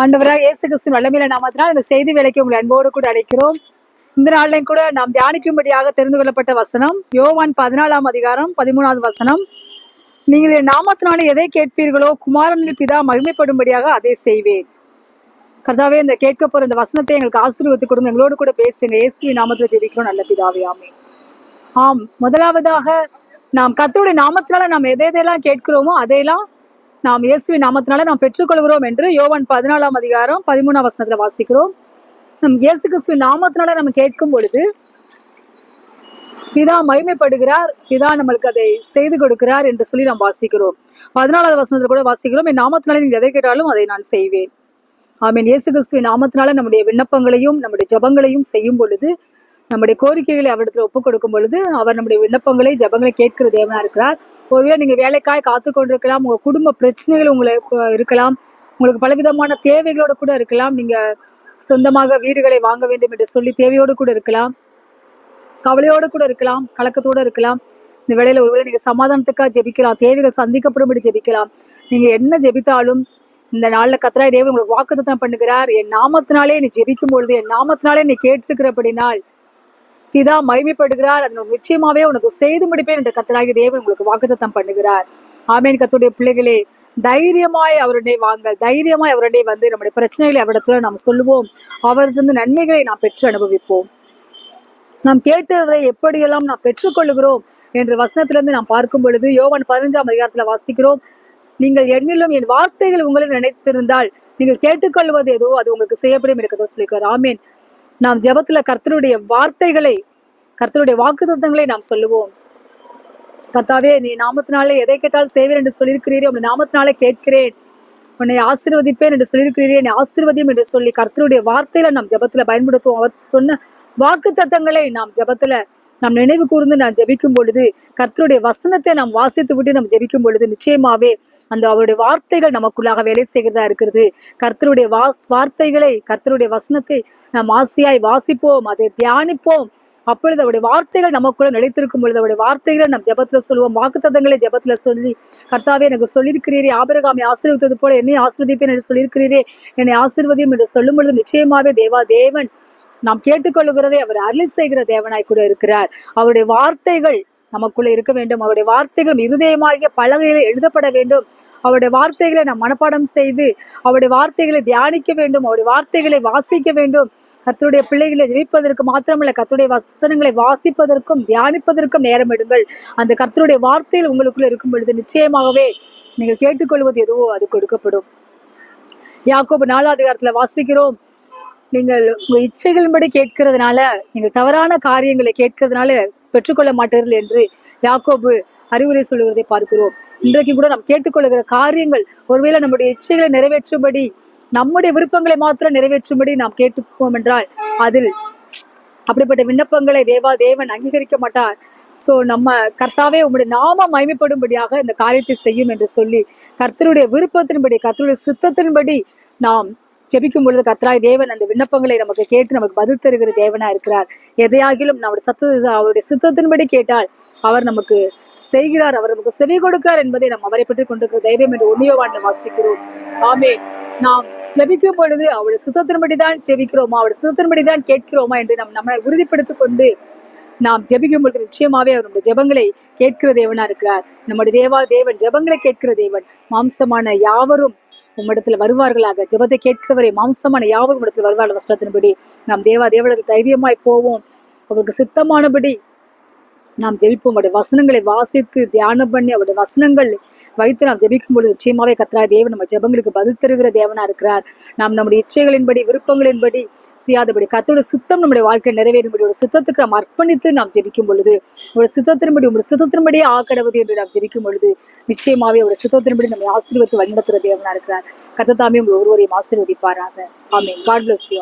ஆண்டவராக இயேசு கிறிஸ்தின் வல்லமையில நாமத்தினால் இந்த செய்தி வேலைக்கு உங்களை அன்போடு கூட அழைக்கிறோம். இந்த நாளிலையும் கூட நாம் தியானிக்கும்படியாக தெரிந்து கொள்ளப்பட்ட வசனம் யோவான் பதினாலாம் அதிகாரம் பதிமூணாவது வசனம். நீங்கள் என் நாமத்தினாலே எதை கேட்பீர்களோ குமாரனில் பிதா மகிமைப்படும்படியாக அதை செய்வேன். கர்த்தாவே இந்த கேட்க போற இந்த வசனத்தை எங்களுக்கு ஆசீர்வத்து கொடுங்க. எங்களோடு கூட பேசுங்க. இயேசுவின் நாமத்தில் ஜெபிக்கிறோம். நல்ல பிதாவே ஆமே ஆம் முதலாவதாக நாம் கத்தருடைய நாமத்தினால நாம் எதை எதையெல்லாம் கேட்கிறோமோ அதையெல்லாம் நாம் இயேசுவி நாமத்தினால நாம் பெற்றுக்கொள்கிறோம் என்று யோவான் பதினாலாம் அதிகாரம் பதிமூணாம் வசனத்துல வாசிக்கிறோம். நம் இயேசு கிறிஸ்துவின் நாமத்தினால நம்ம கேட்கும் பொழுது பிதா மகிமைப்படுகிறார் பிதா நம்மளுக்கு அதை செய்து கொடுக்கிறார் என்று சொல்லி நாம் வாசிக்கிறோம். பதினாலாவது வசனத்தில் கூட வாசிக்கிறோம் என் நாமத்தினால நீங்கள் எதை கேட்டாலும் அதை நான் செய்வேன். ஆமீன். இயேசு கிறிஸ்துவின் நாமத்தினால நம்முடைய விண்ணப்பங்களையும் நம்முடைய ஜெபங்களையும் செய்யும் பொழுது நம்முடைய கோரிக்கைகளை அவரிடத்துல ஒப்புக் கொடுக்கும் பொழுது அவர் நம்முடைய விண்ணப்பங்களை ஜெபங்களை கேட்கிற தேவனா இருக்கிறார். ஒருவேளை நீங்க வேலைக்காய் காத்து கொண்டிருக்கலாம் உங்க குடும்ப பிரச்சனைகள் உங்களுக்கு இருக்கலாம் உங்களுக்கு பலவிதமான தேவைகளோட கூட இருக்கலாம் நீங்க சொந்தமாக வீடுகளை வாங்க வேண்டும் என்று சொல்லி தேவையோடு கூட இருக்கலாம் கவலையோடு கூட இருக்கலாம் கலக்கத்தோடு இருக்கலாம். இந்த வேலையில ஒருவேளை நீங்க சமாதானத்துக்காக ஜெபிக்கலாம் தேவைகள் சந்திக்கப்படும்படி ஜெபிக்கலாம். நீங்க என்ன ஜெபித்தாலும் இந்த நாளில் கத்திராய் தேவன் உங்களுக்கு வாக்குத்தான் பண்ணுகிறார். என் நாமத்தினாலே நீ ஜெபிக்கும் பொழுது என் நாமத்தினாலே நீ கேட்டிருக்கிறபடினால் பிதா மகிமைப்படுகிறார். அது நிச்சயமாவே உனக்கு செய்து முடிப்பேன் என்று கத்தராகி தேவன் உங்களுக்கு வாக்குத்தத்தம் பண்ணுகிறார். ஆமேன். கத்துடைய பிள்ளைகளே தைரியமாய் அவருடைய வாங்கள். தைரியமாய் அவருடைய வந்து நம்முடைய பிரச்சனைகளை அவரிடத்துல நாம் சொல்லுவோம். அவரது நன்மைகளை நாம் பெற்று அனுபவிப்போம். நாம் கேட்டதை எப்படியெல்லாம் நாம் பெற்றுக்கொள்கிறோம் என்ற வசனத்திலிருந்து நாம் பார்க்கும் பொழுது யோவன் பதினஞ்சாம் அதிகாரத்துல வாசிக்கிறோம். நீங்கள் என்னிலும் என் வார்த்தைகள் உங்களை நினைத்திருந்தால் நீங்கள் கேட்டுக்கொள்வது எதுவோ அது உங்களுக்கு செய்யப்படும் இருக்கிறதா சொல்லிக்கிறார் ஆமேன். நாம் ஜெபத்துல கர்த்தருடைய வார்த்தைகளை கர்த்தருடைய வாக்கு தத்தங்களை நாம் சொல்லுவோம். கர்த்தாவே நீ நாமத்தினாலே எதை கேட்டால் செய்வேன் என்று சொல்லியிருக்கிறீரே உன் நாமத்தினாலே கேட்கிறேன். உன்னை ஆசீர்வதிப்பேன் என்று சொல்லியிருக்கிறீரே என்னை ஆசீர்வதியும் என்று சொல்லி கர்த்தருடைய வார்த்தையில நாம் ஜெபத்துல பயன்படுத்துவோம். அவர் சொன்ன வாக்கு தத்தங்களை நாம் ஜெபத்துல நாம் நினைவு கூர்ந்து நாம் ஜபிக்கும் பொழுது கர்த்தருடைய வசனத்தை நாம் வாசித்து விட்டு நாம் ஜெபிக்கும் பொழுது நிச்சயமாவே அந்த அவருடைய வார்த்தைகள் நமக்குள்ளாக வேலை செய்கிறதா இருக்கிறது. கர்த்தருடைய வாஸ் வார்த்தைகளை கர்த்தருடைய வசனத்தை நாம் ஆசையாய் வாசிப்போம் அதை தியானிப்போம். அப்பொழுது அவருடைய வார்த்தைகள் நமக்குள்ள நிலைத்திருக்கும் பொழுது அவருடைய வார்த்தைகளை நம் ஜபத்துல சொல்லுவோம் வாக்குத்தங்களை ஜபத்துல சொல்லி கர்த்தாவே எனக்கு சொல்லியிருக்கிறீரே ஆபரகாமை ஆசீர்வித்தது போல என்னை ஆசீர்வதிப்பேன் என்று சொல்லியிருக்கிறீரே. என்னை ஆசீர்வதியும் என்று சொல்லும் பொழுது நிச்சயமாவே தேவா தேவன் நாம் கேட்டுக்கொள்கிறதை அவர் அருளி செய்கிற தேவனாய் கூட இருக்கிறார். அவருடைய வார்த்தைகள் நமக்குள்ள இருக்க வேண்டும். அவருடைய வார்த்தைகள் இருதயமாகிய பலகையில் எழுதப்பட வேண்டும். அவருடைய வார்த்தைகளை நாம் மனப்பாடம் செய்து அவருடைய வார்த்தைகளை தியானிக்க வேண்டும். அவருடைய வார்த்தைகளை வாசிக்க வேண்டும். கர்த்தருடைய பிள்ளைகளை ஜெயிப்பதற்கு மாத்திரமல்ல கர்த்தருடைய வசனங்களை வாசிப்பதற்கும் தியானிப்பதற்கும் நேரம் எடுங்கள். அந்த கர்த்தருடைய வார்த்தையில் உங்களுக்குள்ள இருக்கும் பொழுது நிச்சயமாகவே நீங்கள் கேட்டுக்கொள்வது எதுவோ அது கொடுக்கப்படும். யாக்கோபு நாலாவது வாசிக்கிறோம். நீங்கள் உங்க இச்சைகளின்படி கேட்கிறதுனால நீங்கள் தவறான காரியங்களை கேட்கிறதுனால பெற்றுக்கொள்ள மாட்டீர்கள் என்று யாக்கோபு அறிவுரை சொல்லுகிறதை பார்க்கிறோம். இன்றைக்கு கூட நாம் கேட்டுக்கொள்கிற காரியங்கள் ஒருவேளை நம்முடைய இச்சைகளை நிறைவேற்றும்படி நம்முடைய விருப்பங்களை மாத்திரம் நிறைவேற்றும்படி நாம் கேட்டுப்போம் என்றால் அதில் அப்படிப்பட்ட விண்ணப்பங்களை தேவா தேவன் அங்கீகரிக்க மாட்டார். சோ நம்ம கர்த்தாவே உங்களுடைய நாம மயமைப்படும்படியாக இந்த காரியத்தை செய்யும் என்று சொல்லி கர்த்தருடைய விருப்பத்தின்படி கர்த்தருடைய சுத்தத்தின்படி நாம் ஜெபிக்கும் பொழுது கர்த்தராய் தேவன் அந்த விண்ணப்பங்களை நமக்கு கேட்டு நமக்கு பதில் தருகிற தேவனா இருக்கிறார். எதையாகிலும் நம்முடைய சத்த அவருடைய சுத்தத்தின்படி கேட்டால் அவர் நமக்கு செய்கிறார் அவர் நமக்கு செவி கொடுக்கிறார் என்பதை நாம் அவரை பற்றி கொண்டிருக்கிற தைரியம் என்று உன்னியோவான் வாசிக்கிறோம். ஆமே நாம் ஜபிக்கும் பொழுது அவருடைய சுத்தத்தின்படி தான் ஜெபிக்கிறோமா? அவருடைய சுத்தத்தின்படி தான் கேட்கிறோமா என்று நாம் நம்மளை உறுதிப்படுத்திக் கொண்டு நாம் ஜெபிக்கும் பொழுது நிச்சயமாவே அவருடைய ஜபங்களை ஜெபங்களை கேட்கிற தேவனா இருக்கிறார். நம்முடைய தேவா தேவன் ஜெபங்களை கேட்கிற தேவன். மாம்சமான யாவரும் உம்மிடத்தில் வருவார்களாக. ஜெபத்தை கேட்கிறவரை மாம்சமான யாவரும் இடத்துல வருவார்கள் வஷ்டத்தின்படி நாம் தேவா தேவனுக்கு தைரியமாய் போவோம். அவருக்கு சித்தமானபடி நாம் ஜெபிப்போம். அவருடைய வசனங்களை வாசித்து தியானம் பண்ணி அவருடைய வசனங்கள் வைத்து நாம் ஜெபிக்கும் பொழுது நிச்சயமாவே கத்தரா தேவன் நம்ம ஜபங்களுக்கு பதில் தருகிற தேவனா இருக்கிறார். நாம் நம்முடைய இச்சைகளின்படி விருப்பங்களின்படி செய்யாதபடி கத்தோட சுத்தம் நம்முடைய வாழ்க்கை நிறைவேறும்படி ஒரு சுத்தத்துக்கு நாம் அர்ப்பணித்து நாம் ஜெபிக்கும் பொழுது ஒரு சுத்தத்தின்படி ஒரு சுத்தத்தின்படியே ஆக்கடவது என்று நாம் ஜெபிக்கும் பொழுது நிச்சயமாவே ஒரு சுத்தத்தின்படி நம்மை ஆசீர்வத்து வழிநடத்துகிற தேவனா இருக்கிறார். கத்தத்தாமே உங்கள் ஒருவரையும் ஆசீர்வதிப்பாராக. ஆமே காட் பிளஸ் யூ